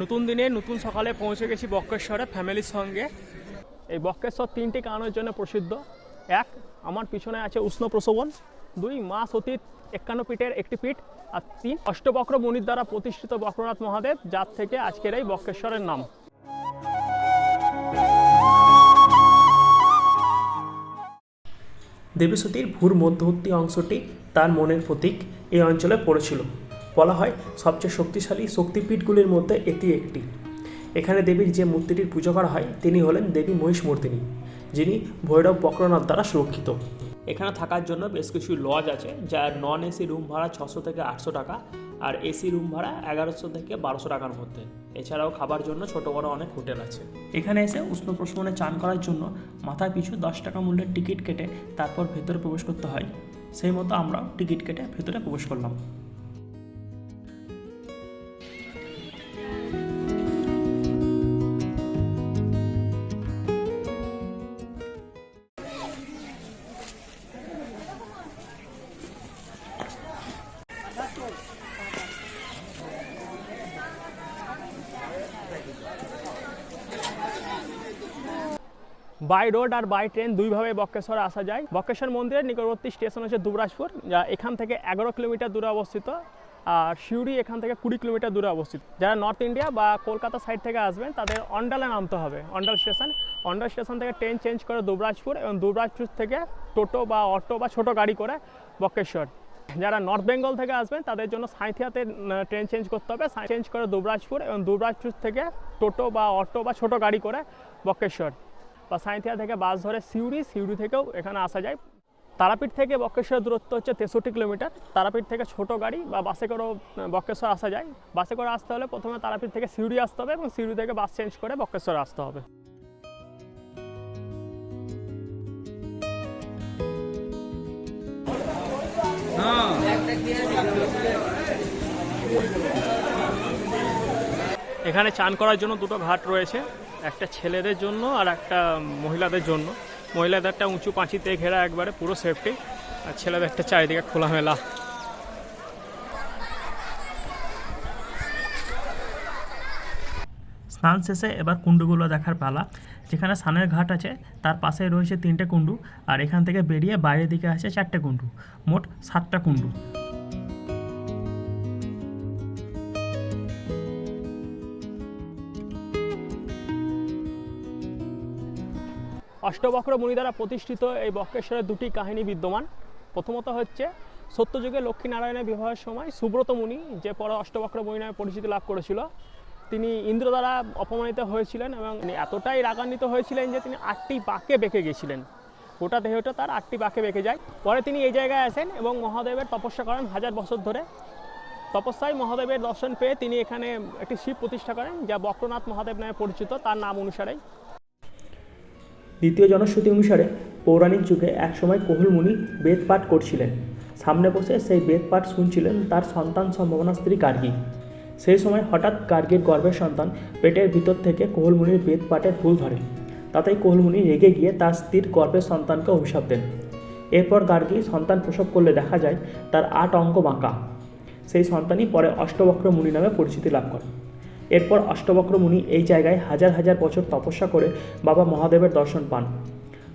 নতুন দিনে নতুন সকালে পৌঁছে গেছি বক্রেশ্বরে ফ্যামিলির সঙ্গে। এই বক্রেশ্বর তিনটি কারণের জন্য প্রসিদ্ধ। এক, আমার পিছনে আছে উষ্ণ প্রসবন। দুই, মা সতীর একান্ন পীঠের একটি পীঠ। আর তিন, অষ্টবক্র মুনির দ্বারা প্রতিষ্ঠিত বক্রনাথ মহাদেব, যার থেকে আজকের এই বক্রেশ্বরের নাম। দেবীসতীর ভূর মধ্যবর্তী অংশটি তার মনের প্রতীক। এই অঞ্চলে পড়েছিল। বলা হয়, সবচেয়ে শক্তিশালী শক্তিপীঠগুলির মধ্যে এটি একটি। এখানে দেবীর যে মূর্তিটির পুজো করা হয়, তিনি হলেন দেবী মহিষমূর্তিনী, যিনি ভৈরব বক্রনাথ দ্বারা সুরক্ষিত। এখানে থাকার জন্য বেশ কিছু লজ আছে, যার নন এসি রুম ভাড়া ছশো থেকে আটশো টাকা আর এসি রুম ভাড়া এগারোশো থেকে বারোশো টাকার মধ্যে। এছাড়াও খাবার জন্য ছোট বড় অনেক হোটেল আছে। এখানে এসে উষ্ণ প্রশমনে চান করার জন্য মাথায় পিছু দশ টাকা মূল্যের টিকিট কেটে তারপর ভেতরে প্রবেশ করতে হয়। সেই মতো আমরাও টিকিট কেটে ভেতরে প্রবেশ করলাম। বাই রোড আর বাই ট্রেন দুইভাবে বক্রেশ্বর আসা যায়। বক্রেশ্বর মন্দিরের নিকটবর্তী স্টেশন হচ্ছে দুবরাজপুর, যা এখান থেকে এগারো কিলোমিটার দূরে অবস্থিত, আর সিউড়ি এখান থেকে কুড়ি কিলোমিটার দূরে অবস্থিত। যারা নর্থ ইন্ডিয়া বা কলকাতা সাইড থেকে আসবেন, তাদের অন্ডালে নামতে হবে, অন্ডাল স্টেশন। অন্ডাল স্টেশন থেকে ট্রেন চেঞ্জ করে দুবরাজপুর এবং দুবরাজপুর থেকে টোটো বা অটো বা ছোট গাড়ি করে বক্রেশ্বর যারা নর্থ বেঙ্গল থেকে আসবেন, তাদের জন্য সাঁইথিয়াতে ট্রেন চেঞ্জ করতে হবে। চেঞ্জ করে দুবরাজপুর এবং দুবরাজপুর থেকে টোটো বা অটো বা ছোট গাড়ি করে বক্রেশ্বর বা সাঁইথিয়া থেকে বাস ধরে সিউড়ি সিউড়ি থেকেও এখানে আসা যায়। তারাপীঠ থেকে বক্রেশ্বর দূরত্ব হচ্ছে তেষট্টি কিলোমিটার। তারাপীঠ থেকে ছোট গাড়ি বা বাসে করেও বক্রেশ্বর আসা যায়। বাসে করে আসতে হলে প্রথমে তারাপীঠ থেকে সিউড়ি আসতে হবে এবং সিউড়ি থেকে বাস চেঞ্জ করে বক্রেশ্বর আসতে হবে। এখানে চান করার জন্য দুটো ঘাট রয়েছে। একটা ছেলেদের জন্য আর একটা মহিলাদের জন্য। মহিলাদেরটা উঁচু পাঁচিতে ঘেরা একবারে পুরো সেফটি আর ছেলেদেরটা চারিদিকে খোলামেলা। স্নান শেষে এবার কুণ্ডুগুলো দেখার পালা। যেখানে স্নানের ঘাট আছে, তার পাশে রয়েছে তিনটে কুণ্ডু। আর এখান থেকে বেরিয়ে বাইরের দিকে আছে চারটে কুণ্ডু। মোট সাতটা কুণ্ডু। অষ্টবক্র মুনি দ্বারা প্রতিষ্ঠিত এই বক্রেশ্বরের দুটি কাহিনী বিদ্যমান। প্রথমত হচ্ছে, সত্যযুগে লক্ষ্মীনারায়ণের বিবাহের সময় সুব্রত মুনি যে পরে অষ্টবক্র মুনি নামে পরিচিতি লাভ করেছিল, তিনি ইন্দ্র দ্বারা অপমানিত হয়েছিলেন এবং এতটাই রাগান্বিত হয়েছিলেন যে তিনি আটটি বাঁকে বেঁকে গেছিলেন। গোটা দেহটা তার আটটি বাঁকে বেঁকে যায়। পরে তিনি এই জায়গায় আসেন এবং মহাদেবের তপস্যা করেন হাজার বছর ধরে। তপস্যায় মহাদেবের দর্শন পেয়ে তিনি এখানে একটি শিব প্রতিষ্ঠা করেন, যা বক্রনাথ মহাদেব নামে পরিচিত, তার নাম অনুসারেই। দ্বিতীয় জনশ্রুতি অনুসারে পৌরাণিক যুগে একসময় কোহুল মুনি বেদ পাঠ করছিলেন। সামনে বসে সেই বেদ পাঠ শুনছিলেন তার সন্তান সম্ভাবনা স্ত্রী গার্গী। সেই সময় হঠাৎ গার্গীর গর্ভের সন্তান পেটের ভিতর থেকে কোহুল মুনির বেদ পাঠের ভুল ধরে। তাতেই কোহুল মুনি রেগে গিয়ে তার স্ত্রীর গর্ভের সন্তানকে অভিশাপ দেন। এরপর গার্গী সন্তান প্রসব করলে দেখা যায় তার আট অঙ্ক বাঁকা। সেই সন্তানই পরে অষ্টবক্র মুনি নামে পরিচিতি লাভ করে এরপর অষ্টবক্র মুনি এই জায়গায় হাজার হাজার বছর তপস্যা করে বাবা মহাদেবের দর্শন পান।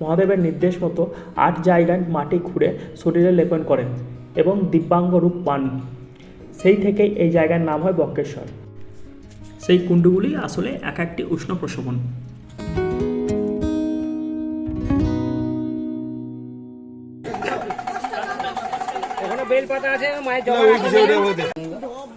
মহাদেবের নির্দেশ মতো আট জায়গায় মাটি খুঁড়ে শরীরে লেপন করেন এবং দিব্যাঙ্গ রূপ পান। সেই থেকেই এই জায়গার নাম হয় বক্রেশ্বর। সেই কুণ্ডুগুলি আসলে এক একটি উষ্ণ প্রশমন। ওখানে বেল পাতা আছে মায়ের জল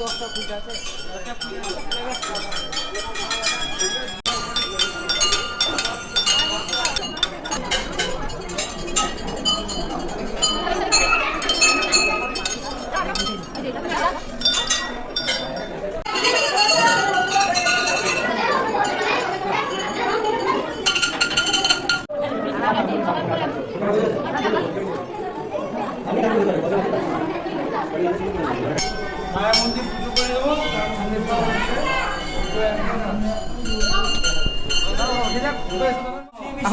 দশটা ফুট আছে। দশটা ফুট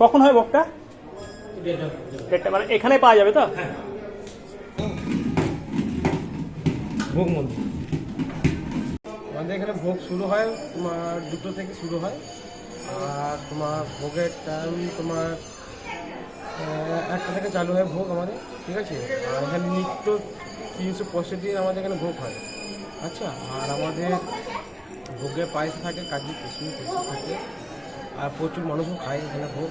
কখন হয় ভোগটা? দেড়টা। মানে এখানে পাওয়া যাবে তো? ভোগ মন্দির। আমাদের এখানে ভোগ শুরু হয় তোমার দুটো থেকে শুরু হয়। আর তোমার ভোগের টাইম তোমার একটা থেকে চালু হয় ভোগ আমাদের ঠিক আছে? আর এখানে নিত্য তিনশো পঁয়ষট্টি দিন আমাদের এখানে ভোগ হয়। আচ্ছা আর আমাদের ভোগে পায়েস থাকে কাজু কিশমিশ থাকে। আর প্রচুর মানুষও খায় এখানে ভোগ।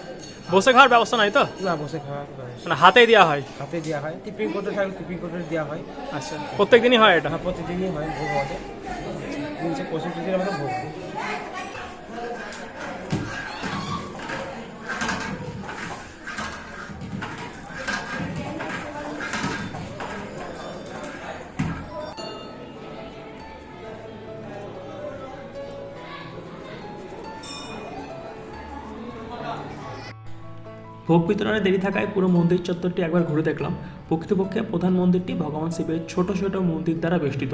বসে খাওয়ার ব্যবস্থা নাই তো? না বসে খাওয়া মানে হাতে দেওয়া হয়? হাতে দেওয়া হয়। টিফিন করতে থাকলে টিফিন করতে দেওয়া হয়। আচ্ছা। প্রত্যেক দিনই হয় এটা? হ্যাঁ প্রতিদিনই হয় ভোগ আমাদের। তিনশো পঁয়ষট্টি দিন আমাদের ভোগ ভোগ বিতরণে দেরি থাকায় পুরো মন্দির চত্বরটি একবার ঘুরে দেখলাম। প্রকৃতপক্ষে প্রধান মন্দিরটি ভগবান শিবের ছোট ছোট মন্দির দ্বারা বেষ্টিত।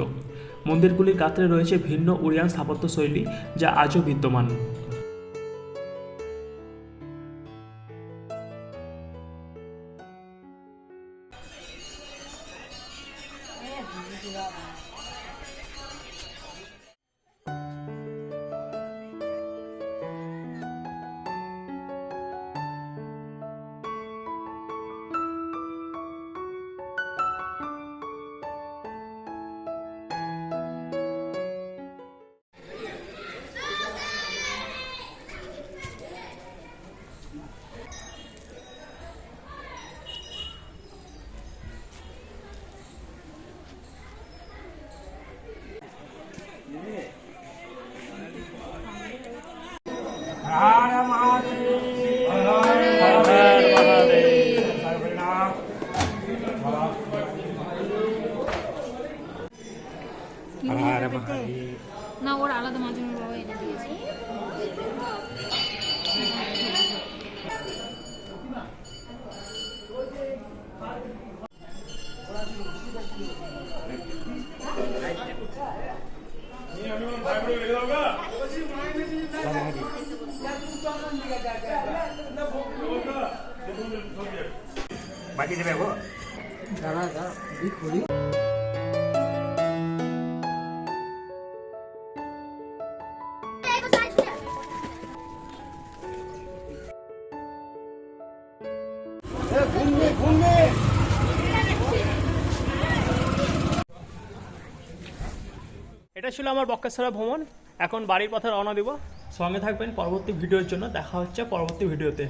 মন্দিরগুলির গাত্রে রয়েছে ভিন্ন উড়িয়ান স্থাপত্য শৈলী, যা আজও বিদ্যমান। না ওর আলাদা মাঝে বাবা এনে দিয়েছে। এটা ছিল আমার বক্রেশ্বরা ভ্রমণ। এখন বাড়ির পথে রওনা দিব। সঙ্গে থাকবেন পরবর্তী ভিডিওর জন্য। দেখা হচ্ছে পরবর্তী ভিডিওতে।